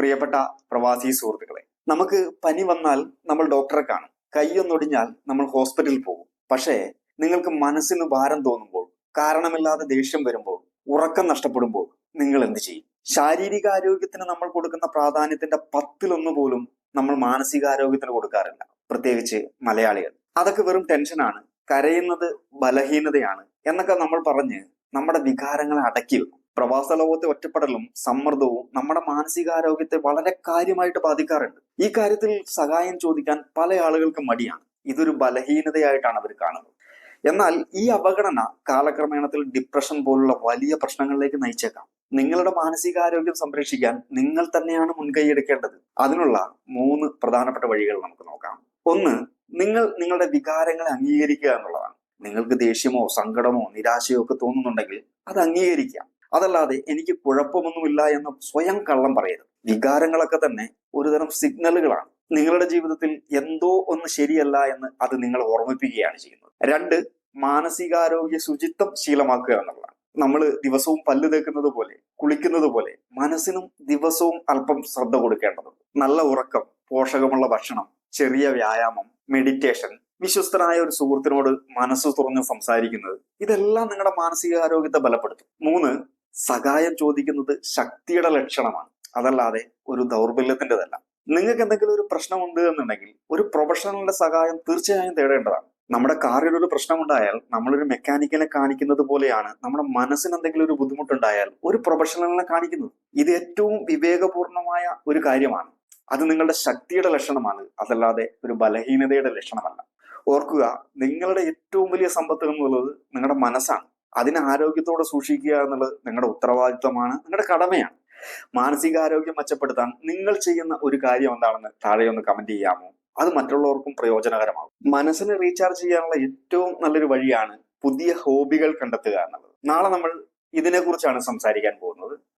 പ്രിയപ്പെട്ട പ്രവാസി സുഹൃത്തുക്കളെ നമുക്ക് പനി വന്നാൽ നമ്മൾ ഡോക്ടറെ കാണും. കൈയൊന്നൊടിഞ്ഞാൽ നമ്മൾ ഹോസ്പിറ്റലിൽ പോകും. പക്ഷേ നിങ്ങൾക്ക് മനസ്സിന് ഭാരം തോന്നുമ്പോൾ കാരണമില്ലാതെ ദേഷ്യം വരുമ്പോൾ ഉറക്കം നഷ്ടപ്പെടുമ്പോൾ നിങ്ങൾ എന്ത് ചെയ്യും? ശാരീരിക ആരോഗ്യത്തിന് നമ്മൾ കൊടുക്കുന്ന പ്രാധാന്യത്തിന്റെ പത്തിലൊന്ന് പോലും നമ്മൾ മാനസികാരോഗ്യത്തിന് കൊടുക്കാറില്ല. പ്രത്യേകിച്ച് മലയാളികൾ. അതൊക്കെ വെറും ടെൻഷനാണ് കരയുന്നത് ബലഹീനതയാണ്. എന്നൊക്കെ നമ്മൾ പറഞ്ഞ് നമ്മുടെ വികാരങ്ങളെ അടക്കി വെക്കും പ്രവാസ ലോകത്തെ ഒറ്റപ്പെടലും സമ്മർദ്ദവും നമ്മുടെ മാനസികാരോഗ്യത്തെ വളരെ കാര്യമായിട്ട് ബാധിക്കാറുണ്ട്. ഈ കാര്യത്തിൽ സഹായം ചോദിക്കാൻ പല ആളുകൾക്കും മടിയാണ്. ഇതൊരു ബലഹീനതയായിട്ടാണ് അവർ കാണുന്നത്. എന്നാൽ ഈ അവഗണന കാലക്രമേണത്തിൽ ഡിപ്രഷൻ പോലുള്ള വലിയ പ്രശ്നങ്ങളിലേക്ക് നയിച്ചേക്കാം. നിങ്ങളുടെ മാനസികാരോഗ്യം സംരക്ഷിക്കാൻ നിങ്ങൾ തന്നെയാണ് മുൻകൈ എടുക്കേണ്ടത്. അതിനുള്ള മൂന്ന് പ്രധാനപ്പെട്ട വഴികൾ നമുക്ക് നോക്കാം. ഒന്ന് നിങ്ങൾ നിങ്ങളുടെ വികാരങ്ങളെ അംഗീകരിക്കുക എന്നുള്ളതാണ്. നിങ്ങൾക്ക് ദേഷ്യമോ സങ്കടമോ നിരാശയോ ഒക്കെ തോന്നുന്നുണ്ടെങ്കിൽ അത് അംഗീകരിക്കാം അതല്ലാതെ എനിക്ക് കുഴപ്പമൊന്നുമില്ല എന്ന് സ്വയം കള്ളം പറയരുത്. വികാരങ്ങളൊക്കെ തന്നെ ഒരുതരം സിഗ്നലുകളാണ്. നിങ്ങളുടെ ജീവിതത്തിൽ എന്തോ ഒന്ന് ശരിയല്ല എന്ന് അത് നിങ്ങളെ ഓർമ്മിപ്പിക്കുകയാണ് ചെയ്യുന്നത്. രണ്ട് മാനസികാരോഗ്യ ശുചിത്വം ശീലമാക്കുക എന്നുള്ളതാണ്. നമ്മൾ ദിവസവും പല്ല് തേക്കുന്നത് പോലെ കുളിക്കുന്നത് പോലെ മനസ്സിനും ദിവസവും അല്പം ശ്രദ്ധ കൊടുക്കേണ്ടതുണ്ട്. നല്ല ഉറക്കം പോഷകമുള്ള ഭക്ഷണം ചെറിയ വ്യായാമം മെഡിറ്റേഷൻ വിശ്വസ്തനായ ഒരു സുഹൃത്തിനോട് മനസ്സ് തുറന്ന് സംസാരിക്കുന്നത് ഇതെല്ലാം നിങ്ങളുടെ മാനസികാരോഗ്യത്തെ ബലപ്പെടുത്തും. മൂന്ന് സഹായം ചോദിക്കുന്നത് ശക്തിയുടെ ലക്ഷണമാണ്. അതല്ലാതെ ഒരു ദൗർബല്യത്തിന്റെതല്ല. നിങ്ങൾക്ക് എന്തെങ്കിലും ഒരു പ്രശ്നമുണ്ട് എന്നുണ്ടെങ്കിൽ ഒരു പ്രൊഫഷണലിന്റെ സഹായം തീർച്ചയായും തേടേണ്ടതാണ്. നമ്മുടെ കാറിൽ ഒരു പ്രശ്നമുണ്ടായാൽ നമ്മളൊരു മെക്കാനിക്കിനെ കാണിക്കുന്നത് പോലെയാണ് നമ്മുടെ മനസ്സിന് എന്തെങ്കിലും ഒരു ബുദ്ധിമുട്ടുണ്ടായാൽ ഒരു പ്രൊഫഷണലിനെ കാണിക്കുന്നത്. ഇത് ഏറ്റവും വിവേകപൂർണമായ ഒരു കാര്യമാണ്. അത് നിങ്ങളുടെ ശക്തിയുടെ ലക്ഷണമാണ്. അതല്ലാതെ ഒരു ബലഹീനതയുടെ ലക്ഷണമല്ല. ഓർക്കുക നിങ്ങളുടെ ഏറ്റവും വലിയ സമ്പത്ത് എന്നുള്ളത് നിങ്ങളുടെ മനസ്സാണ്. അതിനെ ആരോഗ്യത്തോടെ സൂക്ഷിക്കുക എന്നുള്ളത് നിങ്ങളുടെ ഉത്തരവാദിത്വമാണ് നിങ്ങളുടെ കടമയാണ്. മാനസികാരോഗ്യം മെച്ചപ്പെടുത്താൻ നിങ്ങൾ ചെയ്യുന്ന ഒരു കാര്യം എന്താണെന്ന് താഴെ ഒന്ന് കമന്റ് ചെയ്യാമോ? അത് മറ്റുള്ളവർക്കും പ്രയോജനകരമാകും. മനസ്സിനെ റീചാർജ് ചെയ്യാനുള്ള ഏറ്റവും നല്ലൊരു വഴിയാണ് പുതിയ ഹോബികൾ കണ്ടെത്തുക എന്നുള്ളത്. നാളെ നമ്മൾ ഇതിനെക്കുറിച്ചാണ് സംസാരിക്കാൻ പോകുന്നത്.